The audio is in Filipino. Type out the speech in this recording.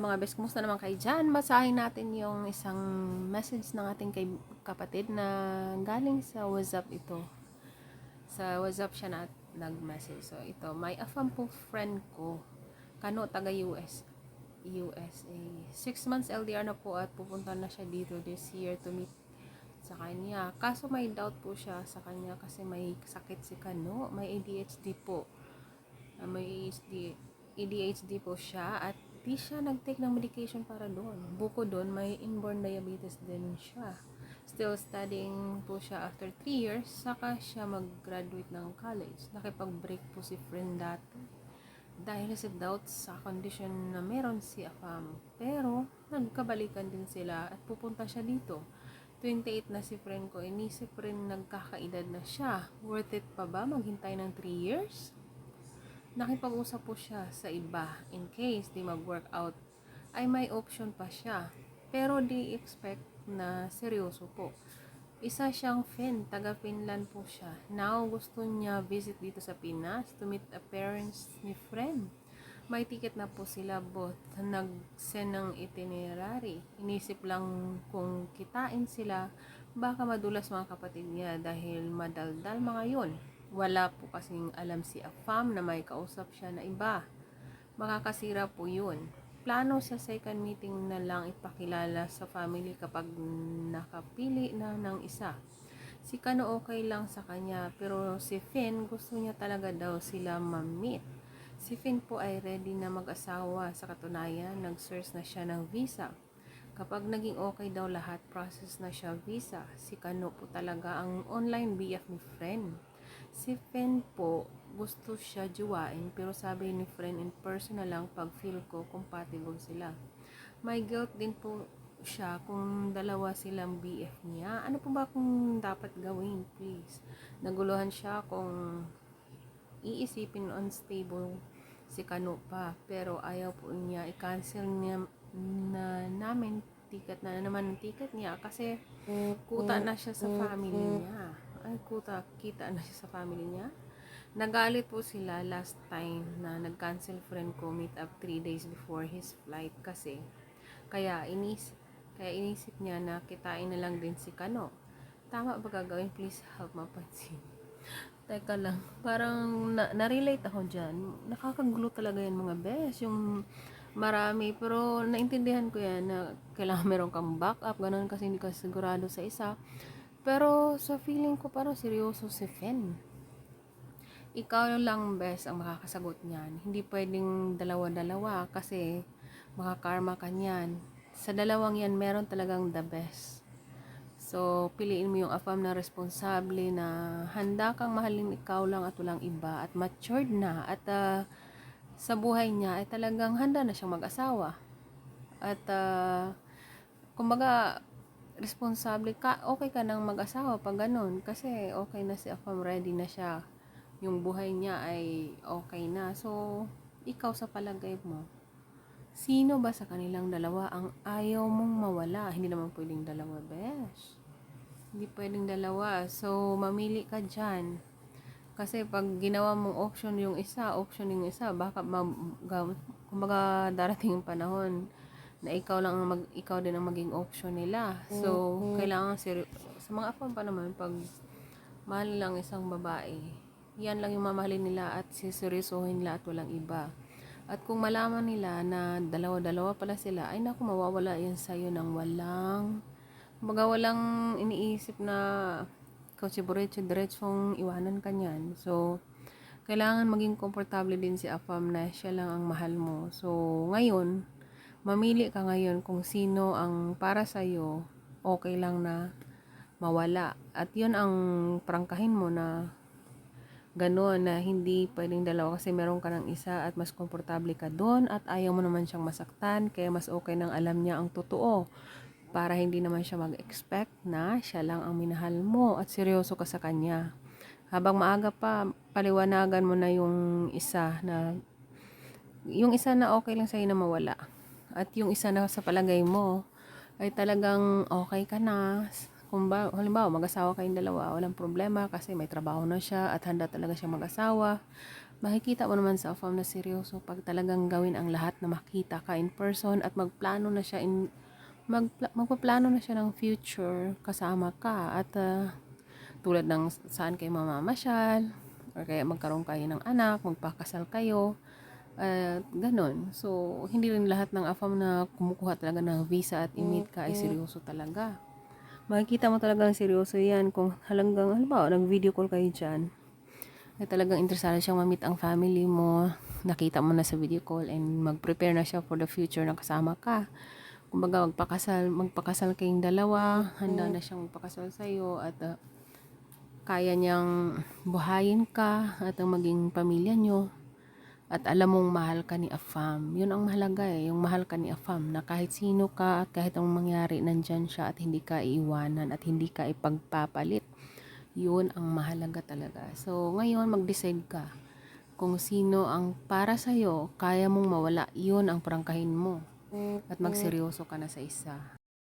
Mga best, kumusta naman kayo dyan? Basahin natin yung isang message ng ating kay kapatid na galing sa WhatsApp ito. Sa WhatsApp siya na nag-message. So, ito, may afam po friend ko. Kano, taga US. USA. Six months LDR na po at pupunta na siya dito this year to meet sa kanya. Kaso may doubt po siya sa kanya kasi may sakit si Kano. May ADHD po. Ah, may ADHD, ADHD po siya at di siya nag-take ng medication para doon. Buko doon, may inborn diabetes din siya. Still studying po siya after 3 years, saka siya mag-graduate ng college. Nakipag-break po si friend dati. Dahil sa doubts sa condition na meron si Afam. Pero, nagkabalikan din sila at pupunta siya dito. 28 na si friend ko, inisip rin nagkakaedad na siya. Worth it pa ba maghintay ng 3 years? Nakipag-usap po siya sa iba. In case di mag-work out ay may option pa siya. Pero di expect na seryoso po. Isa siyang Finn, taga Finland po siya. Now gusto niya visit dito sa Pinas to meet a parents ni friend. May ticket na po sila both nag-send ng itinerary. Inisip lang kung kitain sila. Baka madulas mga kapatid niya dahil madaldal mga yon wala po kasing alam si Afam na may kausap siya na iba. Makakasira po yun. Plano sa second meeting na lang ipakilala sa family kapag nakapili na ng isa. Si Kano okay lang sa kanya pero si Finn gusto niya talaga daw sila ma-meet. Si Finn po ay ready na mag-asawa sa katunayan nag-search na siya ng visa. Kapag naging okay daw lahat, process na siya visa. Si Kano po talaga ang online BF ni friend. Si Fen po, gusto siya juwain pero sabi ni friend in person na lang pag feel ko compatible sila. May guilt din po siya kung dalawa silang BF niya. Ano po ba kung dapat gawin, please? Naguluhan siya kung iisipin unstable si Kano pa. Pero ayaw po niya i-cancel niya na namin ticket na naman ang ticket niya kasi kuta na siya sa family niya ay kuta, kita na siya sa family niya. Nagalit po sila last time na nag-cancel friend ko meet up 3 days before his flight kasi kaya inis kaya inisip niya na kitain na lang din si Kano. Tama ba gagawin? Please help mapansin. Teka lang, parang na- na-relate ako dyan. Nakakagulo talaga yan mga bes. Yung marami, pero naintindihan ko yan na kailangan meron kang backup, ganun kasi hindi ka sigurado sa isa. Pero sa feeling ko parang seryoso si Fen. Ikaw lang best ang makakasagot niyan. Hindi pwedeng dalawa-dalawa kasi makakarma ka niyan. Sa dalawang yan, meron talagang the best. So, piliin mo yung afam na responsable na handa kang mahalin ikaw lang at walang iba at matured na at uh, sa buhay niya ay talagang handa na siyang mag-asawa. At uh, kumbaga responsable ka, okay ka nang mag-asawa pag ganun. Kasi okay na si Afam, ready na siya. Yung buhay niya ay okay na. So, ikaw sa palagay mo, sino ba sa kanilang dalawa ang ayaw mong mawala? Hindi naman pwedeng dalawa, besh. Hindi pwedeng dalawa. So, mamili ka dyan. Kasi pag ginawa mong option yung isa, option yung isa, baka mag, kumbaga darating yung panahon na ikaw lang ang mag, ikaw din ang maging option nila. So, mm-hmm. kailangan seri- sa mga afam pa naman pag mahal lang isang babae, yan lang yung mamahalin nila at siseryosohin nila at walang iba. At kung malaman nila na dalawa-dalawa pala sila, ay naku, mawawala yan sa'yo ng walang, kumbaga walang iniisip na kotse diretso diretsong iwanan ka niyan. So, kailangan maging komportable din si Afam na siya lang ang mahal mo. So, ngayon, mamili ka ngayon kung sino ang para sa iyo okay lang na mawala. At yun ang prangkahin mo na gano'n na hindi pwedeng dalawa kasi meron ka ng isa at mas komportable ka doon at ayaw mo naman siyang masaktan kaya mas okay nang alam niya ang totoo para hindi naman siya mag-expect na siya lang ang minahal mo at seryoso ka sa kanya. Habang maaga pa, paliwanagan mo na yung isa na yung isa na okay lang sa'yo na mawala. At yung isa na sa palagay mo ay talagang okay ka na. Kung ba, halimbawa, mag-asawa kayong dalawa, walang problema kasi may trabaho na siya at handa talaga siya mag-asawa. makikita mo naman sa AFAM na seryoso pag talagang gawin ang lahat na makita ka in person at magplano na siya in mag, magpaplano na siya ng future kasama ka at ah, tulad ng saan kayo mamamasyal or kaya magkaroon kayo ng anak, magpakasal kayo at ganun. So, hindi rin lahat ng AFAM na kumukuha talaga ng visa at i-meet ka ay seryoso talaga. Makikita mo talagang seryoso yan kung halagang, halimbawa, nag-video call kayo dyan ay talagang interesado siyang ma-meet ang family mo, nakita mo na sa video call and mag-prepare na siya for the future na kasama ka. Kumbaga, magpakasal, magpakasal kayong dalawa, handa na siyang magpakasal sa'yo at uh, kaya niyang buhayin ka at ang maging pamilya niyo at alam mong mahal ka ni Afam. Yun ang mahalaga eh, yung mahal ka ni Afam na kahit sino ka at kahit ang mangyari, nandyan siya at hindi ka iiwanan at hindi ka ipagpapalit. Yun ang mahalaga talaga. So, ngayon mag-decide ka kung sino ang para sa'yo, kaya mong mawala, yun ang prangkahin mo. At magseryoso ka na sa isa.